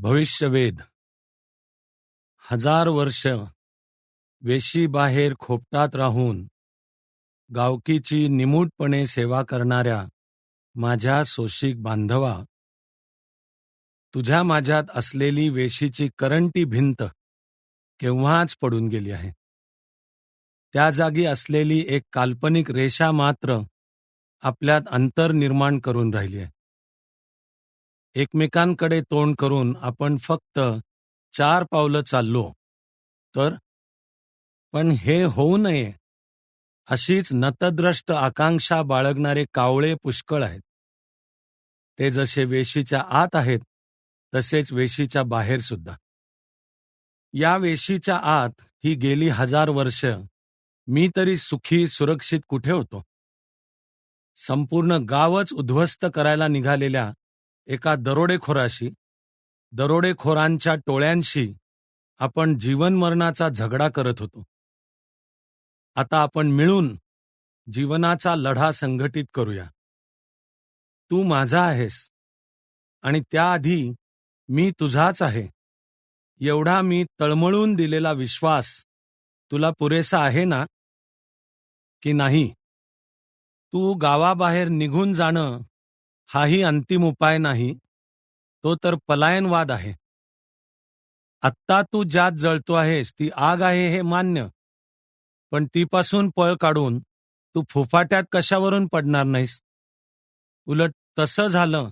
भविष्यवेध. हजार वर्ष वेशीबाहेर खोपटात राहून गावकीची निमूटपणे सेवा करणाऱ्या माझ्या सोशिक बांधवा तुझ्या माझ्यात असलेली वेशीची करंटी भिंत केव्हाच पडून गेली आहे? त्या जागी असलेली एक काल्पनिक रेषा मात्र आपल्यात अंतर निर्माण करून राहिली आहे. एकमेकांकडे तोंड करून आपण फक्त चार पावलं चाललो. तर? पण हे होऊ नये. अशीच नतद्रष्ट आकांक्षा बाळगणारे कावळे पुष्कळ आहेत. ते जसे वेशीच्या आत आहेत तसेच वेशीच्या बाहेर सुद्धा. या वेशीच्या आत ही गेली हजार वर्ष मी तरी सुखी सुरक्षित कुठे होतो? संपूर्ण गावच उद्ध्वस्त करायला निघालेल्या एका दरोडेखोराशी दरोडेखोरांच्या टोळ्यांशी आपण जीवनमरणाचा झगडा करत होतो. आता आपण मिळून जीवनाचा लढा संघटित करूया. तू माझा आहेस आणि त्याआधी मी तुझाच आहे. एवढा मी तळमळून दिलेला विश्वास तुला पुरेसा आहे ना? की नाही? तू गावाबाहेर निघून जाणं हाही अंतिम उपाय नाही. तो तर पलायनवाद आहे. आत्ता तू ज्यात जळतो आहेस ती आग आहे हे मान्य. पण तीपासून पळ काढून तू फुफाट्यात कशावरून पडणार नाहीस? उलट तसं झालं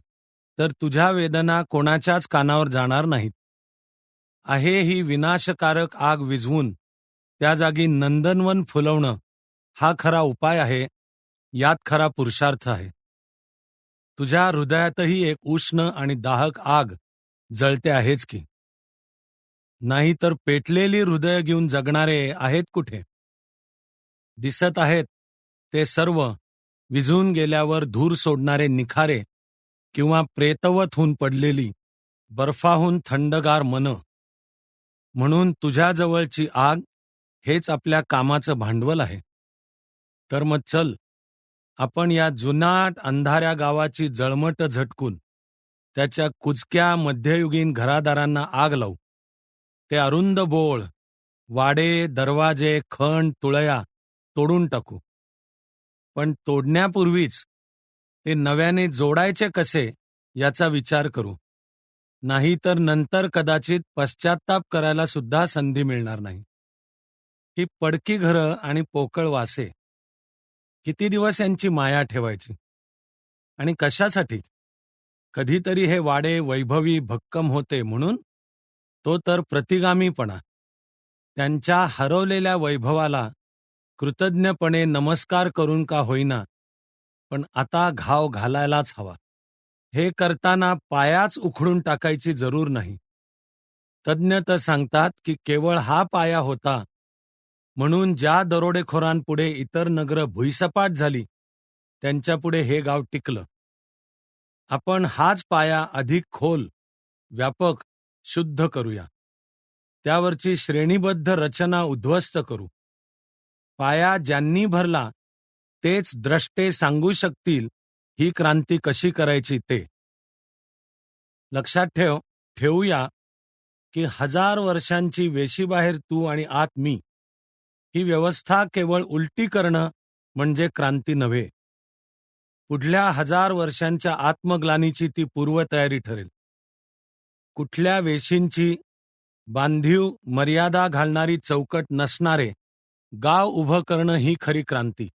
तर तुझ्या वेदना कोणाच्याच कानावर जाणार नाहीत. आहे ही विनाशकारक आग विझवून त्या जागी नंदनवन फुलवणं हा खरा उपाय आहे यात खरा पुरुषार्थ आहे. तुझ्या हृदयातही एक उष्ण आणि दाहक आग जळते आहेच की? नाही तर पेटलेली हृदय घेऊन जगणारे आहेत कुठे? दिसत आहेत ते सर्व विझून गेल्यावर धूर सोडणारे निखारे किंवा प्रेतवत होऊन पडलेली बर्फाहून थंडगार मन. म्हणून तुझ्याजवळची आग हेच आपल्या कामाचं भांडवल आहे. तर मग चल. आपण या जुनाट अंधाऱ्या गावाची जळमट झटकून त्याच्या कुचक्या मध्ययुगीन घरादारांना आग लावू. ते अरुंद बोळ वाडे दरवाजे खण तुळया तोडून टाकू. पण तोडण्यापूर्वीच ते नव्याने जोडायचे कसे याचा विचार करू. नाहीतर नंतर कदाचित पश्चाताप करायला सुद्धा संधी मिळणार नाही. ही पडकी घरं आणि पोकळ वासे. किती दिवस यांची माया ठेवायची? आणि कशासाठी? कधीतरी हे वाडे वैभवी भक्कम होते म्हणून तो तर प्रतिगामीपणा. त्यांच्या हरवलेल्या वैभवाला कृतज्ञपणे नमस्कार करून का होईना पण आता घाव घालायलाच हवा. हे करताना पायाच उखडून टाकायची जरूर नाही. तज्ज्ञ तर सांगतात की केवळ हा पाया होता म्हणून ज्या दरोडेखोरांपुढे इतर नगर भुईसपाट झाली त्यांच्यापुढे हे गाव टिकलं. आपण हाच पाया अधिक खोल व्यापक शुद्ध करूया. त्यावरची श्रेणीबद्ध रचना उद्ध्वस्त करू. पाया ज्यांनी भरला तेच द्रष्टे सांगू शकतील ही क्रांती कशी करायची ते. लक्षात ठेव ठेवूया की हजार वर्षांची वेशीबाहेर तू आणि आत मी ही व्यवस्था केवळ उलटी करणं म्हणजे क्रांती नव्हे. पुढल्या हजार वर्षांच्या आत्मग्लानीची ती पूर्वतयारी ठरेल. कुठल्या वेशींची बांधीव मर्यादा घालणारी चौकट नसणारे गाव उभं करणं ही खरी क्रांती.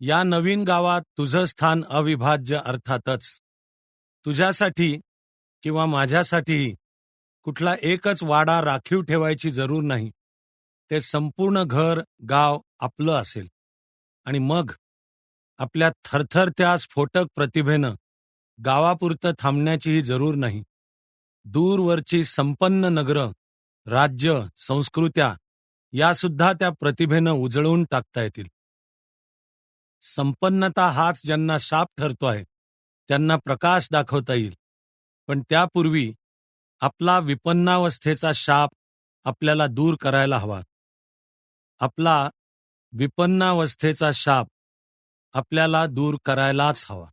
या नवीन गावात तुझं स्थान अविभाज्य अर्थातच. तुझ्यासाठी किंवा माझ्यासाठीही कुठला एकच वाडा राखीव ठेवायची जरूर नाही. ते संपूर्ण घर गाव आपलं असेल. आणि मग आपल्या थरथरत्या स्फोटक प्रतिभेनं गावापुरतं थांबण्याचीही जरूर नाही. दूरवरची संपन्न नगरं राज्य संस्कृत्या यासुद्धा त्या प्रतिभेनं उजळून टाकता येतील. संपन्नता हाच ज्यांना शाप ठरतो आहे त्यांना प्रकाश दाखवता येईल. पण त्यापूर्वी आपला विपन्नावस्थेचा शाप आपल्याला दूर करायला हवा. आपला विपन्नावस्थेचा शाप आपल्याला दूर करायलाच हवा.